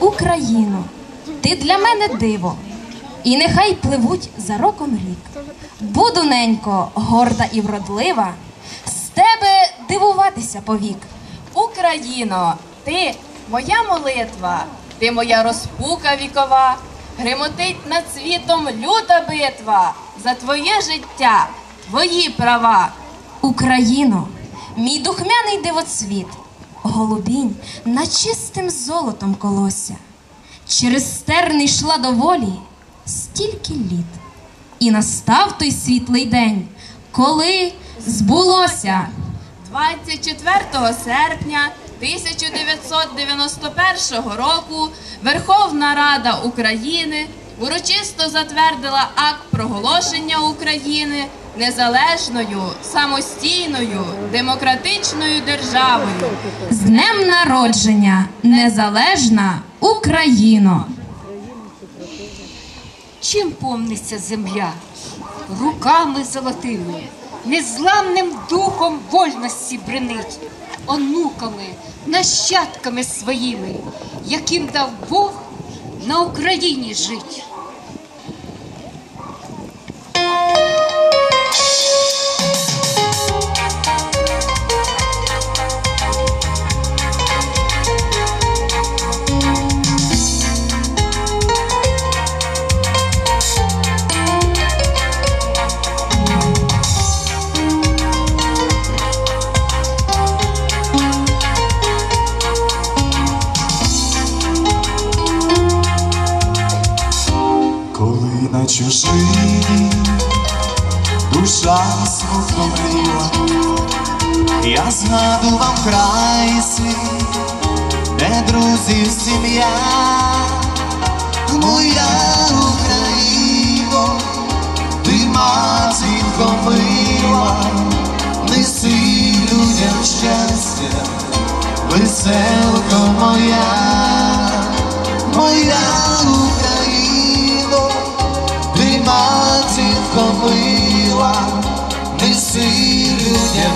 Україно, ти для мене диво, і нехай пливуть за роком рік. Буду ненько, горда і вродлива, з тебе дивуватися повік. Україно, ти моя молитва, ти моя розпука вікова, гримотить над світом люта битва за твоє життя, твої права. Україно, мій духмяний дивоцвіт, голубінь на чистим золотом колося. Через стерни йшла до волі стільки літ, і настав той світлий день, коли збулося. 24 серпня 1991 року Верховна Рада України урочисто затвердила акт проголошення України незалежною, самостійною, демократичною державою. З днем народження, незалежна Україно! Чим помниться земля? Руками золотими, незламним духом вольності бренить, онуками, нащадками своїми, яким дав Бог на Україні жить. Коли на душа смутно мріла, я згадував край свій, де друзі сім'я, моя Україно, ти матінко мила, неси людям щастя, веселко моя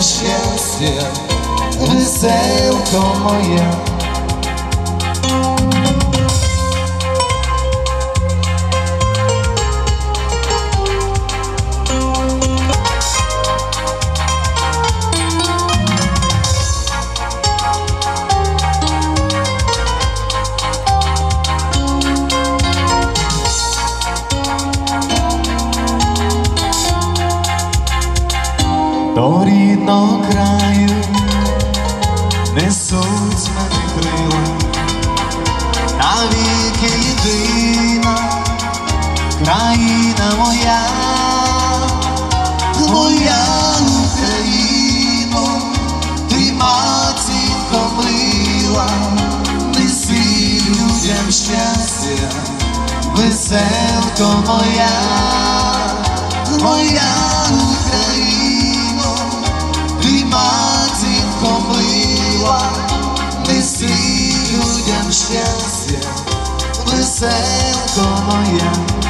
людям щастя, веселко моя. До рідного краю несуть мене крила, навіки єдина країна моя, моя Україно, ти матінко мила, неси людям щастя, веселко моя, моя неси людям щастя, веселко моя.